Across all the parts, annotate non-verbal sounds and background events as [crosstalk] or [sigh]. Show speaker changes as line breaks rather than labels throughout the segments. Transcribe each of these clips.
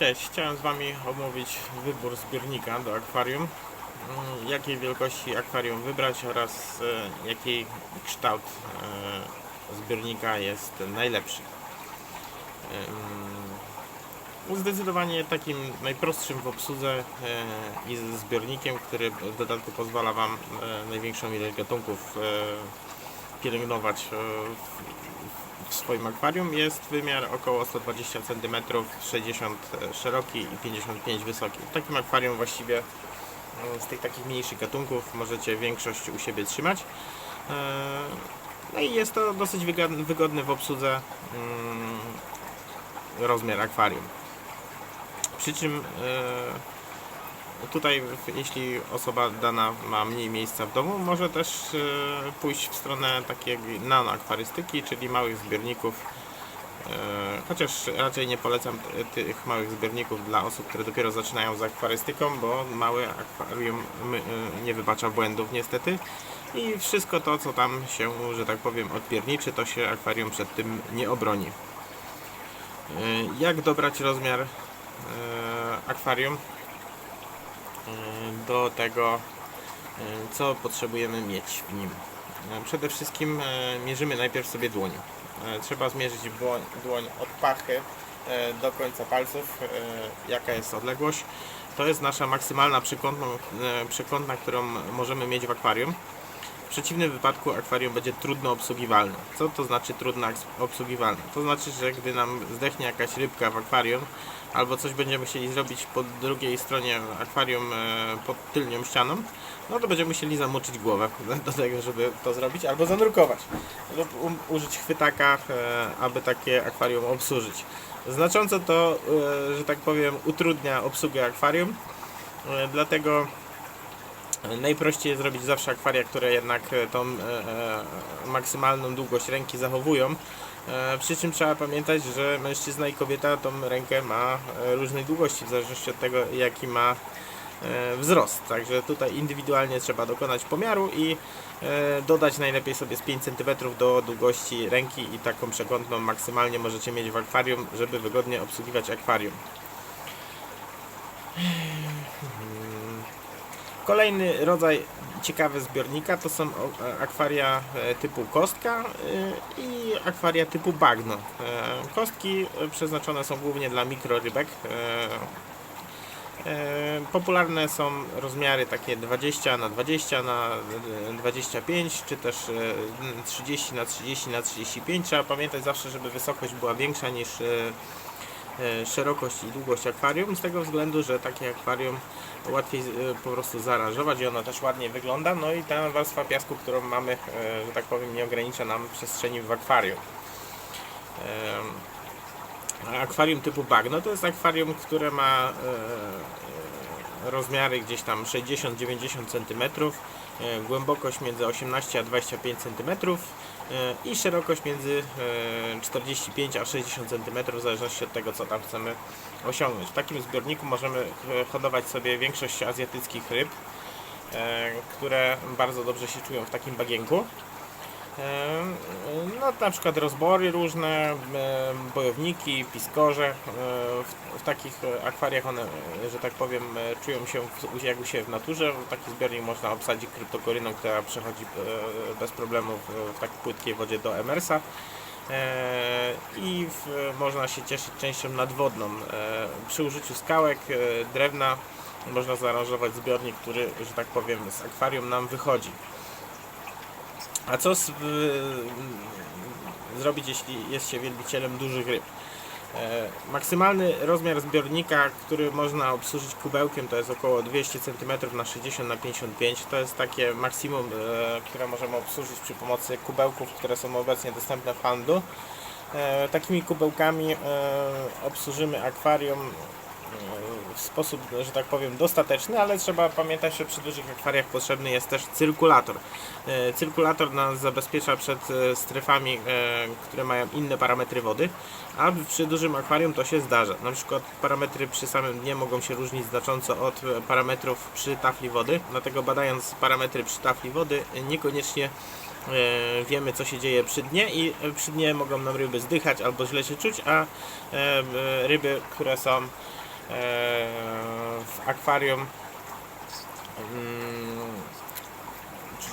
Cześć, chciałem z Wami omówić wybór zbiornika do akwarium. Mm, Jakiej wielkości akwarium wybrać oraz e, jaki kształt e, zbiornika jest najlepszy. Zdecydowanie takim najprostszym w obsłudze ze zbiornikiem, który w dodatku pozwala Wam e, największą ilość gatunków pielęgnować w, swoim akwarium jest wymiar około 120 cm, 60 szeroki i 55 wysoki. W takim akwarium właściwie e, z tych takich mniejszych gatunków możecie większość u siebie trzymać. E, No i jest to dosyć wygodny, wygodny w obsłudze mm, rozmiar akwarium. Przy czym e, tutaj, jeśli osoba dana ma mniej miejsca w domu, może też e, pójść w stronę takiej nanoakwarystyki, czyli małych zbiorników. E, Chociaż raczej nie polecam tych małych zbiorników dla osób, które dopiero zaczynają z akwarystyką, bo małe akwarium e, nie wybacza błędów niestety. I wszystko to, co tam się, że tak powiem, odpierniczy, to się akwarium przed tym nie obroni. Jak dobrać rozmiar akwarium? E, do tego, e, co potrzebujemy mieć w nim. E, Przede wszystkim mierzymy najpierw sobie dłoń. Trzeba zmierzyć dłoń, od pachy do końca palców, jaka jest odległość. To jest nasza maksymalna przekątna, przekątna, którą możemy mieć w akwarium. W przeciwnym wypadku akwarium będzie trudno obsługiwalne. Co to znaczy trudno obsługiwalne? To znaczy, że gdy nam zdechnie jakaś rybka w akwarium, albo coś będziemy chcieli zrobić po drugiej stronie akwarium e, pod tylnią ścianą, no to będziemy musieli zamoczyć głowę [laughs] do tego, żeby to zrobić, albo zanurkować, lub użyć chwytaka, e, aby takie akwarium obsłużyć. Znacząco to, e, że tak powiem, utrudnia obsługę akwarium, dlatego Najprościej jest zrobić zawsze akwaria, które jednak e, tą e, e, maksymalną długość ręki zachowują. Przy czym trzeba pamiętać, że mężczyzna i kobieta tą rękę ma różnej długości, w zależności od tego jaki ma wzrost. Także tutaj indywidualnie trzeba dokonać pomiaru i dodać najlepiej sobie z 5 cm do długości ręki i taką przekątną maksymalnie możecie mieć w akwarium, żeby wygodnie obsługiwać akwarium. Kolejny rodzaj ciekawy zbiornika to są e, akwaria e, typu kostka e, i akwaria typu bagno. Kostki przeznaczone są głównie dla mikrorybek. Popularne są rozmiary takie 20 na 20 na e, 25 czy też e, 30 na 30 na 35. Trzeba pamiętać zawsze, żeby wysokość była większa niż szerokość i długość akwarium z tego względu, że takie akwarium łatwiej e, po prostu zaaranżować i ono też ładnie wygląda. No i ta warstwa piasku, którą mamy, e, że tak powiem, nie ogranicza nam przestrzeni w akwarium. Akwarium typu bagno to jest akwarium, które ma e, e, rozmiary gdzieś tam 60-90 cm, e, głębokość między 18 a 25 cm e, i szerokość między e, 45 a 60 cm w zależności od tego co tam chcemy osiągnąć. W takim zbiorniku możemy e, hodować sobie większość azjatyckich ryb, e, które bardzo dobrze się czują w takim bagienku. No, na przykład rozbory różne, bojowniki, piskorze. E, W, w takich akwariach one, że tak powiem, e, czują się jak siebie w naturze. Taki zbiornik można obsadzić kryptokoryną, która przechodzi e, bez problemu w, w tak płytkiej wodzie do emersa. I w, można się cieszyć częścią nadwodną. Przy użyciu skałek, drewna można zaaranżować zbiornik, który, że tak powiem, z akwarium nam wychodzi. A co z, w, zrobić, jeśli jest się wielbicielem dużych ryb? E, maksymalny rozmiar zbiornika, który można obsłużyć kubełkiem, to jest około 200 cm na 60 na 55 To jest takie maksimum, e, które możemy obsłużyć przy pomocy kubełków, które są obecnie dostępne w handlu. E, takimi kubełkami e, obsłużymy akwarium e, w sposób, że tak powiem, dostateczny, ale trzeba pamiętać, że przy dużych akwariach potrzebny jest też cyrkulator. E, Cyrkulator nas zabezpiecza przed e, strefami, e, które mają inne parametry wody, a przy dużym akwarium to się zdarza. Na przykład parametry przy samym dnie mogą się różnić znacząco od parametrów przy tafli wody, dlatego badając parametry przy tafli wody niekoniecznie wiemy co się dzieje przy dnie i przy dnie mogą nam ryby zdychać albo źle się czuć, a ryby, które są w akwarium mm,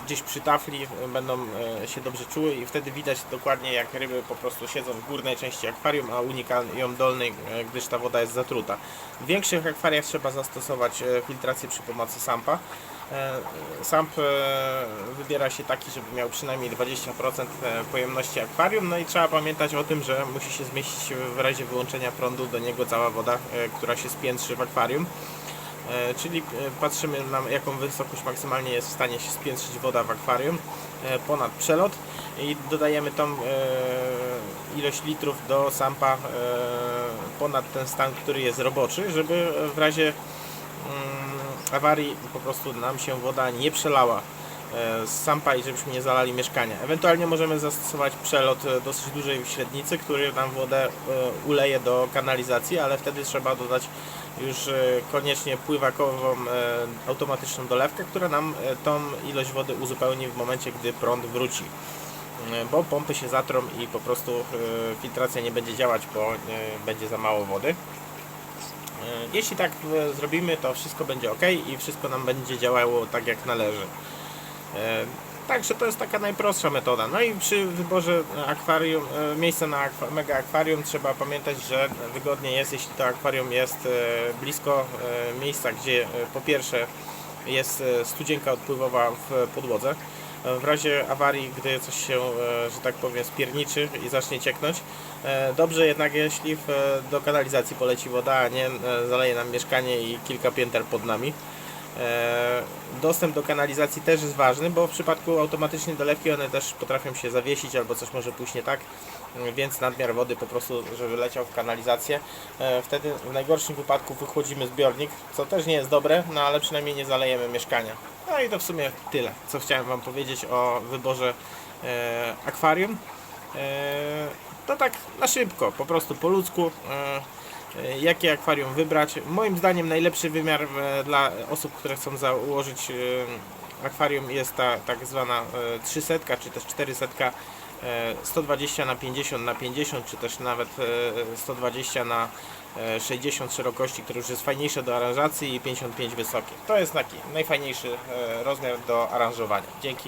gdzieś przy tafli będą e, się dobrze czuły i wtedy widać dokładnie jak ryby po prostu siedzą w górnej części akwarium, a unikają dolnej, e, gdyż ta woda jest zatruta. W większych akwariach trzeba zastosować e, filtrację przy pomocy sampa. E, Samp e, wybiera się taki, żeby miał przynajmniej 20% e, pojemności akwarium, no i trzeba pamiętać o tym, że musi się zmieścić w razie wyłączenia prądu do niego cała woda, która się spiętrzy w akwarium. Czyli patrzymy na jaką wysokość maksymalnie jest w stanie się spiętrzyć woda w akwarium ponad przelot i dodajemy tą ilość litrów do sampa ponad ten stan, który jest roboczy, żeby w razie awarii po prostu nam się woda nie przelała e, z sampa i żebyśmy nie zalali mieszkania. Ewentualnie możemy zastosować przelot e, dosyć dużej średnicy, który nam wodę e, uleje do kanalizacji, ale wtedy trzeba dodać już koniecznie pływakową automatyczną dolewkę, która nam tą ilość wody uzupełni w momencie, gdy prąd wróci. Bo pompy się zatrą i po prostu filtracja nie będzie działać, bo będzie za mało wody. E, Jeśli tak e, zrobimy, to wszystko będzie ok i wszystko nam będzie działało tak jak należy. E, Także to jest taka najprostsza metoda. No i przy wyborze akwarium, miejsca na mega akwarium trzeba pamiętać, że wygodnie jest, jeśli to akwarium jest blisko miejsca, gdzie po pierwsze jest studzienka odpływowa w podłodze. E, W razie awarii, gdy coś się, e, że tak powiem, spierniczy i zacznie cieknąć, e, dobrze jednak jeśli do kanalizacji poleci woda, a nie zaleje nam mieszkanie i kilka pięter pod nami. E, Dostęp do kanalizacji też jest ważny, bo w przypadku automatycznej dolewki one też potrafią się zawiesić albo coś może pójść nie tak, m, więc nadmiar wody po prostu, żeby leciał w kanalizację. E, Wtedy w najgorszym wypadku wychłodzimy zbiornik, co też nie jest dobre, no ale przynajmniej nie zalejemy mieszkania. No i to w sumie tyle, co chciałem Wam powiedzieć o wyborze e, akwarium. To tak na szybko, po prostu po ludzku. E, jakie akwarium wybrać. Moim zdaniem najlepszy wymiar e, dla osób, które chcą założyć e, akwarium jest ta tak zwana e, 300 czy też 400 e, 120 na 50 na 50 czy też nawet e, 120 na e, 60 szerokości, które już jest fajniejsze do aranżacji i 55 wysokie. To jest taki najfajniejszy rozmiar do aranżowania. Dzięki.